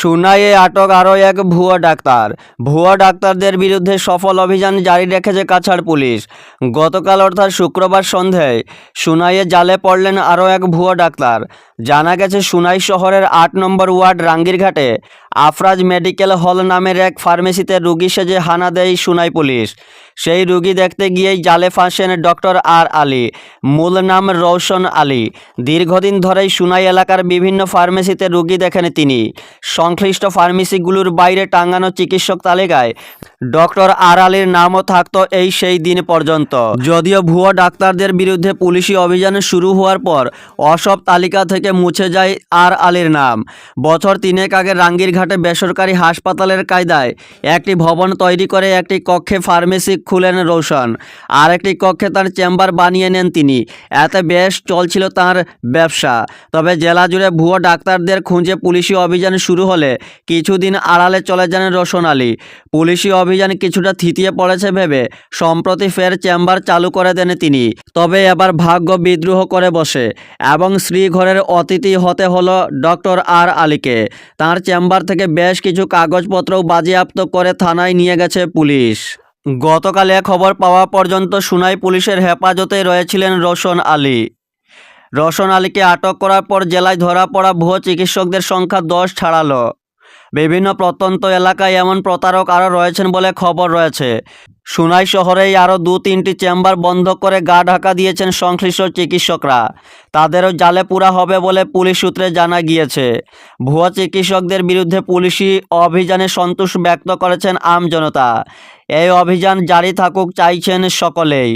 সুনাইয়ে আটক আরও এক ভুয়া ডাক্তার। ভুয়া ডাক্তারদের বিরুদ্ধে সফল অভিযান জারি রেখেছে কাছাড় পুলিশ। গতকাল অর্থাৎ শুক্রবার সন্ধ্যায় সুনাইয়ে জালে পড়লেন আরও এক ভুয়া ডাক্তার। জানা গেছে, সুনাই শহরের আট নম্বর ওয়ার্ড রাঙ্গিরঘাটে আফরাজ মেডিকেল হল নামের এক ফার্মেসিতে রুগী সেজে হানা দেয় সুনাই পুলিশ। সেই রুগী দেখতে গিয়েই জালে ফাঁসেন ডক্টর আর আলী, মূল নাম রৌশন আলী। দীর্ঘদিন ধরেই সুনাই এলাকার বিভিন্ন ফার্মেসিতে রুগী দেখেন তিনি। সংশ্লিষ্ট ফার্মেসিগুলোর বাইরে টাঙ্গানো চিকিৎসক তালিকায় ডক্টর আর আলীর নামও থাকত এই সেই দিন পর্যন্ত। যদিও ভুয়া ডাক্তারদের বিরুদ্ধে পুলিশি অভিযান শুরু হওয়ার পর অসব তালিকা থেকে মুছে যায় আর আলীর নাম। বছর তিনেক আগে রাঙ্গিরঘাটে বেসরকারি হাসপাতালের কায়দায় একটি ভবন তৈরি করে একটি কক্ষে ফার্মেসি খুলেন রোশন। আর একটি কক্ষে তার চেম্বার বানিয়ে নেন তিনি। এতে বেশ চলছিল তার ব্যবসা। তবে জেলা জুড়ে ভুয়ো ডাক্তারদের খুঁজে পুলিশি অভিযান শুরু হলে কিছুদিন আড়ালে চলে যান রোশন আলী। পুলিশি অভিযান কিছুটা থিতিয়ে পড়েছে ভেবে সম্প্রতি ফের চেম্বার চালু করে দেন তিনি। তবে এবার ভাগ্য বিদ্রোহ করে বসে এবং শ্রীঘরের অতিথি হতে হলো ডক্টর আর আলীকে। তার চেম্বার থেকে বেশ কিছু কাগজপত্রও বাজেয়াপ্ত করে থানায় নিয়ে গেছে পুলিশ। গতকাল এ খবর পাওয়া পর্যন্ত সুনাই পুলিশের হেফাজতে রয়েছিলেন রোশন আলী। রোশন আলীকে আটক করার পর জেলায় ধরা পড়া ভুয়ো চিকিৎসকদের সংখ্যা দশ ছাড়ালো। বিভিন্ন প্রত্যন্ত এলাকায় এমন প্রতারক আরও রয়েছেন বলে খবর রয়েছে। সুনাই শহরেই আরও দু তিনটি চেম্বার বন্ধ করে গা ঢাকা দিয়েছেন সংশ্লিষ্ট চিকিৎসকরা। তাদেরও জালে পুরা হবে বলে পুলিশ সূত্রে জানা গিয়েছে। ভুয়া চিকিৎসকদের বিরুদ্ধে পুলিশি অভিযানে সন্তোষ ব্যক্ত করেছেন আমজনতা এই অভিযান জারি থাকুক চাইছেন সকলেই।